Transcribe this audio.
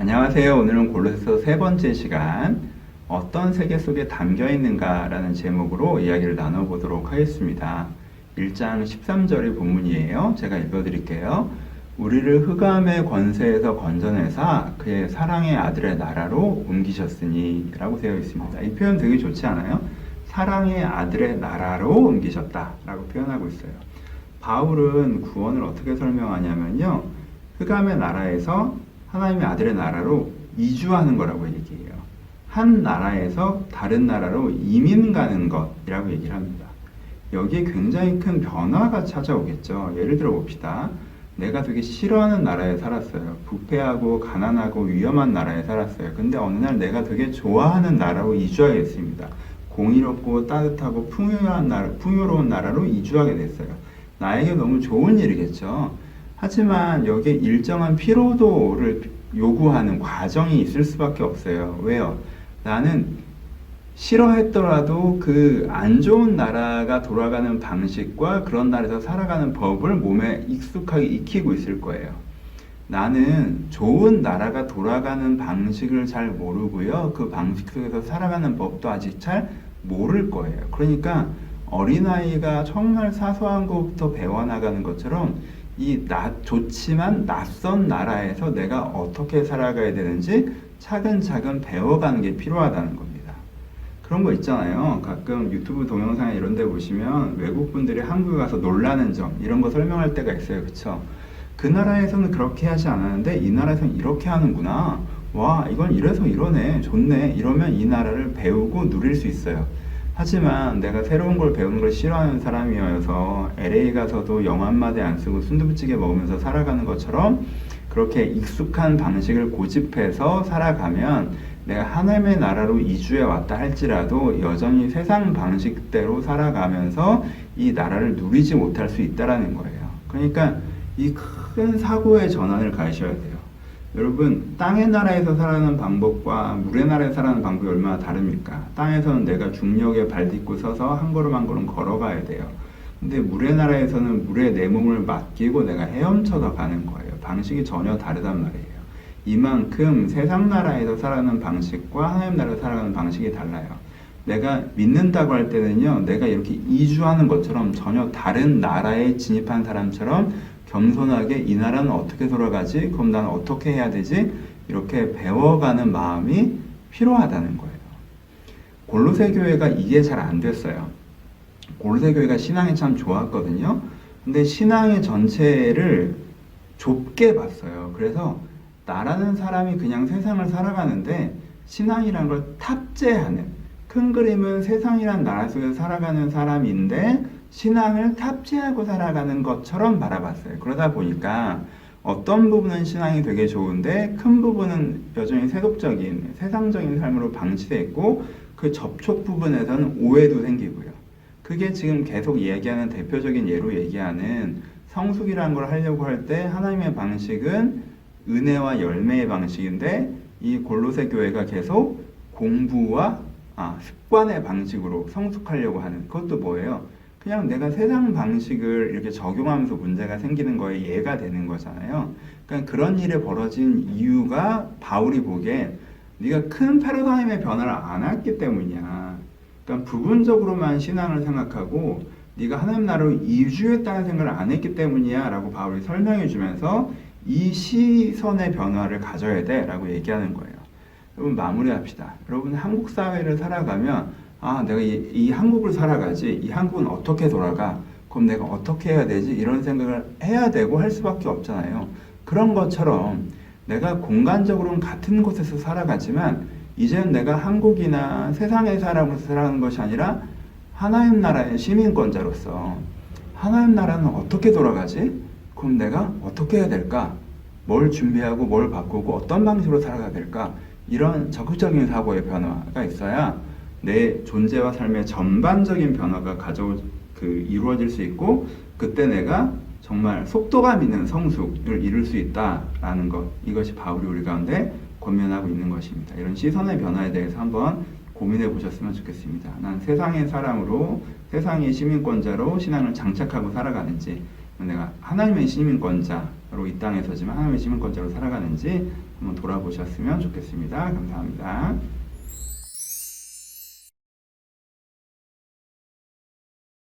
안녕하세요. 오늘은 골로새서 세 번째 시간 어떤 세계 속에 담겨 있는가라는 제목으로 이야기를 나눠보도록 하겠습니다. 1장 13절의 본문이에요. 제가 읽어드릴게요. 우리를 흑암의 권세에서 건져내사 그의 사랑의 아들의 나라로 옮기셨으니 라고 되어 있습니다. 이 표현 되게 좋지 않아요? 사랑의 아들의 나라로 옮기셨다 라고 표현하고 있어요. 바울은 구원을 어떻게 설명하냐면요. 흑암의 나라에서 하나님의 아들의 나라로 이주하는 거라고 얘기해요. 한 나라에서 다른 나라로 이민 가는 것이라고 얘기를 합니다. 여기에 굉장히 큰 변화가 찾아오겠죠. 예를 들어 봅시다. 내가 되게 싫어하는 나라에 살았어요. 부패하고 가난하고 위험한 나라에 살았어요. 근데 어느 날 내가 되게 좋아하는 나라로 이주하게 됐습니다. 공의롭고 따뜻하고 풍요한 나라, 풍요로운 나라로 이주하게 됐어요. 나에게 너무 좋은 일이겠죠. 하지만 여기에 일정한 피로도를 요구하는 과정이 있을 수밖에 없어요. 왜요? 나는 싫어했더라도 그 안 좋은 나라가 돌아가는 방식과 그런 나라에서 살아가는 법을 몸에 익숙하게 익히고 있을 거예요. 나는 좋은 나라가 돌아가는 방식을 잘 모르고요. 그 방식 속에서 살아가는 법도 아직 잘 모를 거예요. 그러니까 어린아이가 정말 사소한 것부터 배워나가는 것처럼 이 나, 좋지만 낯선 나라에서 내가 어떻게 살아가야 되는지 차근차근 배워가는 게 필요하다는 겁니다. 그런 거 있잖아요. 가끔 유튜브 동영상 이런 데 보시면 외국 분들이 한국에 가서 놀라는 점 이런 거 설명할 때가 있어요. 그쵸? 그 나라에서는 그렇게 하지 않았는데 이 나라에서는 이렇게 하는구나. 와, 이건 이래서 이러네. 좋네. 이러면 이 나라를 배우고 누릴 수 있어요. 하지만 내가 새로운 걸 배우는 걸 싫어하는 사람이어서 LA 가서도 영어 한마디 안 쓰고 순두부찌개 먹으면서 살아가는 것처럼 그렇게 익숙한 방식을 고집해서 살아가면 내가 하나님의 나라로 이주해 왔다 할지라도 여전히 세상 방식대로 살아가면서 이 나라를 누리지 못할 수 있다라는 거예요. 그러니까 이 큰 사고의 전환을 가셔야 돼요. 여러분 땅의 나라에서 살아가는 방법과 물의 나라에서 살아가는 방법이 얼마나 다릅니까? 땅에서는 내가 중력에 발 딛고 서서 한 걸음 한 걸음 걸어가야 돼요. 근데 물의 나라에서는 물에 내 몸을 맡기고 내가 헤엄쳐서 가는 거예요. 방식이 전혀 다르단 말이에요. 이만큼 세상 나라에서 살아가는 방식과 하나님 나라에서 살아가는 방식이 달라요. 내가 믿는다고 할 때는요, 내가 이렇게 이주하는 것처럼 전혀 다른 나라에 진입한 사람처럼 겸손하게 이 나라는 어떻게 돌아가지? 그럼 난 어떻게 해야 되지? 이렇게 배워가는 마음이 필요하다는 거예요. 골로새 교회가 이게 잘 안 됐어요. 골로새 교회가 신앙이 참 좋았거든요. 근데 신앙의 전체를 좁게 봤어요. 그래서 나라는 사람이 그냥 세상을 살아가는데 신앙이란 걸 탑재하는 큰 그림은 세상이란 나라 속에서 살아가는 사람인데 신앙을 탑재하고 살아가는 것처럼 바라봤어요. 그러다 보니까 어떤 부분은 신앙이 되게 좋은데 큰 부분은 여전히 세속적인 세상적인 삶으로 방치되어 있고 그 접촉 부분에서는 오해도 생기고요. 그게 지금 계속 얘기하는 대표적인 예로 얘기하는 성숙이라는 걸 하려고 할 때 하나님의 방식은 은혜와 열매의 방식인데 이 골로새 교회가 계속 공부와 아, 습관의 방식으로 성숙하려고 하는 그것도 뭐예요? 그냥 내가 세상 방식을 이렇게 적용하면서 문제가 생기는 거에 예가 되는 거잖아요. 그러니까 그런 일이 벌어진 이유가 바울이 보기에 네가 큰 패러다임의 변화를 안 했기 때문이야. 그러니까 부분적으로만 신앙을 생각하고 네가 하나님 나라로 이주했다는 생각을 안 했기 때문이야라고 바울이 설명해 주면서 이 시선의 변화를 가져야 돼라고 얘기하는 거예요. 여러분 마무리합시다. 여러분 한국 사회를 살아가면 아 내가 이, 이 한국을 살아가지 이 한국은 어떻게 돌아가 그럼 내가 어떻게 해야 되지 이런 생각을 해야 되고 할 수밖에 없잖아요. 그런 것처럼 내가 공간적으로는 같은 곳에서 살아가지만 이제는 내가 한국이나 세상의 사람으로서 살아가는 것이 아니라 하나님 나라의 시민권자로서 하나님 나라는 어떻게 돌아가지? 그럼 내가 어떻게 해야 될까? 뭘 준비하고 뭘 바꾸고 어떤 방식으로 살아가야 될까? 이런 적극적인 사고의 변화가 있어야 내 존재와 삶의 전반적인 변화가 가져 그 이루어질 수 있고 그때 내가 정말 속도감 있는 성숙을 이룰 수 있다라는 것 이것이 바울이 우리 가운데 권면하고 있는 것입니다. 이런 시선의 변화에 대해서 한번 고민해 보셨으면 좋겠습니다. 난 세상의 사람으로 세상의 시민권자로 신앙을 장착하고 살아가는지 내가 하나님의 시민권자 바로 이 땅에 서지만 하나님의 시민권자로 살아가는지 한번 돌아보셨으면 좋겠습니다. 감사합니다.